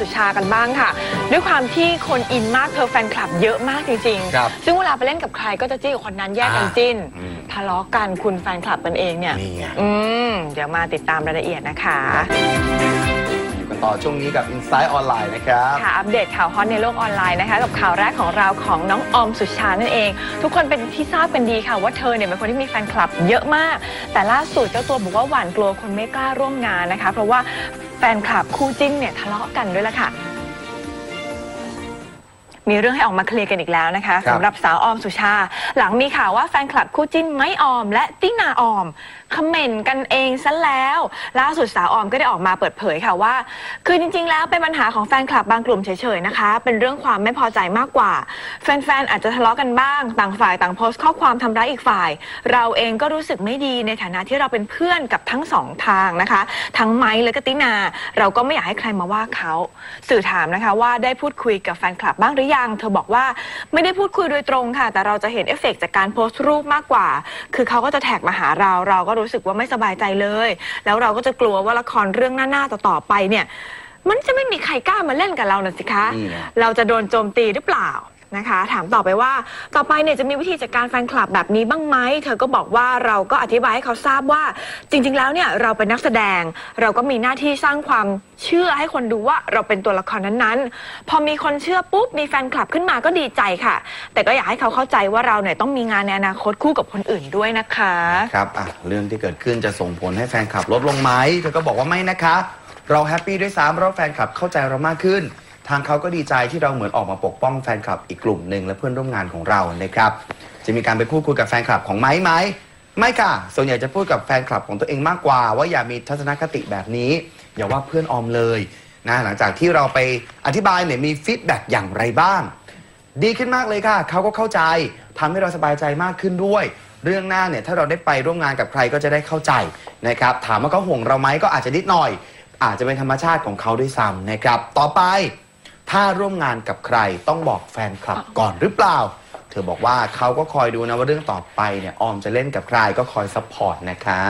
สุชากันบ้างค่ะ ด้วยความที่คนอินมากเธอแฟนคลับเยอะมากจริงครับๆ ซึ่งเวลาไปเล่นกับใครก็จะจี้กับคนนั้นแยกกันจิ้นอืม ทะเลาะกันคุณแฟนคลับกันเองเนี่ย นี่ไง อืม เดี๋ยวมาติดตามรายละเอียดนะคะ อยู่กันต่อช่วงนี้กับ Inside Online นะครับ ค่ะ อัปเดตข่าวฮอตในโลกออนไลน์นะคะ กับข่าวแรกของเราของน้องออมสุชานั่นเอง ทุกคนเป็นที่ทราบกันดีค่ะว่าเธอเนี่ยเป็นคนที่มีแฟนคลับเยอะมาก แต่ล่าสุดเจ้าตัวบอกว่าหวานกลัวคนไม่กล้าร่วมงานนะคะ เพราะว่าแฟนคลับคู่จิ้นเนี่ยทะเลาะกันด้วยละค่ะมีเรื่องให้ออกมาเคลียร์กันอีกแล้วนะคะครับสำหรับสาวออมสุชา หลังมีข่าวว่าแฟนคลับคู่จิ้นไม่ออม และตินาออม คอมเมนต์กันเองซะแล้ว ล่าสุดสาวออมก็ได้ออกมาเปิดเผยค่ะว่า คือจริงๆ แล้วเป็นปัญหาของแฟนคลับบางกลุ่มเฉยๆนะคะ เป็นเรื่องความไม่พอใจมากกว่า แฟนๆ อาจจะทะเลาะกันบ้าง ต่างฝ่ายต่างโพสต์ข้อความทำร้ายอีกฝ่าย เราเองก็รู้สึกไม่ดีในฐานะที่เราเป็นเพื่อนกับทั้งสองทางนะคะ ทั้งไม้และก็ตินา เราก็ไม่อยากให้ใครมาว่าเขา สื่อถามนะคะว่าได้พูดคุยกับแฟนคลับบ้างหรือยัง เธอบอกว่าไม่ได้พูดคุยโดยตรงค่ะ แต่เราจะเห็นเอฟเฟกต์จากการโพสต์รูปมากกว่า คือเขาก็จะแท็กมาหาเราเราก็รู้สึกว่าไม่สบายใจเลย แล้วเราก็จะกลัวว่าละครเรื่องหน้าๆต่อๆไปเนี่ย มันจะไม่มีใครกล้ามาเล่นกับเราน่ะสิคะ นี่ไง เราจะโดนโจมตีหรือเปล่า นะคะ ถามต่อไปว่า ต่อไปเนี่ยจะมีวิธีจัดการแฟนคลับแบบนี้บ้างไหมเธอก็บอกว่าเราก็อธิบายให้เขาทราบว่า จริง ๆ แล้วเนี่ยเราเป็นนักแสดง เราก็มีหน้าที่สร้างความเชื่อให้คนดูว่าเราเป็นตัวละครนั้นๆ พอมีคนเชื่อปุ๊บมีแฟนคลับขึ้นมาก็ดีใจค่ะ แต่ก็อยากให้เขาเข้าใจว่าเราเนี่ยต้องมีงานในอนาคตคู่กับคนอื่นด้วยนะคะครับอะเรื่องที่เกิดขึ้นจะส่งผลให้แฟนคลับลดลงไหมเธอก็บอกว่าไม่นะคะ เราแฮปปี้ด้วยซ้ำเพราะแฟนคลับเข้าใจเรามากขึ้น ทางเขาก็ดีใจที่เราเหมือนออกมาปกป้องแฟนคลับอีกกลุ่มหนึ่งและเพื่อนร่วมงานของเรานะครับ จะมีการไปพูดคุยกับแฟนคลับของไม้ไหมไม่ค่ะ ส่วนใหญ่จะพูดกับแฟนคลับของตัวเองมากกว่า ว่าอย่ามีทัศนคติแบบนี้ อย่าว่าเพื่อนออมเลยนะหลังจากที่เราไปอธิบายเนี่ยมีฟีดแบ็กอย่างไรบ้าง ดีขึ้นมากเลยค่ะเขาก็เข้าใจทำให้เราสบายใจมากขึ้นด้วย เรื่องหน้าเนี่ยถ้าเราได้ไปร่วมงานกับใครก็จะได้เข้าใจนะครับ ถามว่าเขาห่วงเราไหมก็อาจจะนิดหน่อย อาจจะเป็นธรรมชาติของเขาด้วยซ้ำนะครับ ต่อไป ถ้าร่วมงานกับใครต้องบอกแฟนคลับก่อนหรือเปล่า เธอบอกว่าเขาก็คอยดูนะว่าเรื่องต่อไปเนี่ยออมจะเล่นกับใครก็คอยซัพพอร์ตนะคะ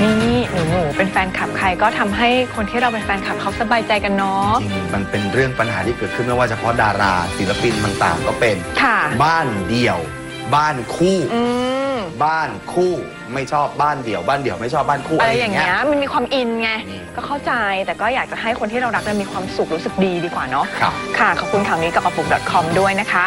นี่หนูหนูๆเป็นแฟนคลับใครก็ทำให้คนที่เราเป็นแฟนคลับเขาสบายใจกันเนาะ จริงมันเป็นเรื่องปัญหาที่เกิดขึ้นไม่ว่าเฉพาะดาราศิลปินต่างๆ ก็เป็น ค่ะ บ้านเดี่ยว บ้านคู่ อืม บ้านคู่ไม่ชอบบ้านเดี่ยวบ้านเดี่ยวไม่ชอบบ้านคู่อะอะไรไรออย่าย่างงเงี้เงี้ย ยมันมีความอินไงนี่ก็เข้าใจแต่ก็อยากจะให้คนที่เรารักเนี่ยมีความสุขรู้สึกดีดีกว่าเนาะครับ ค่ะ ขอบคุณข่าวนี้กับกระปุก .com ด้วยนะคะ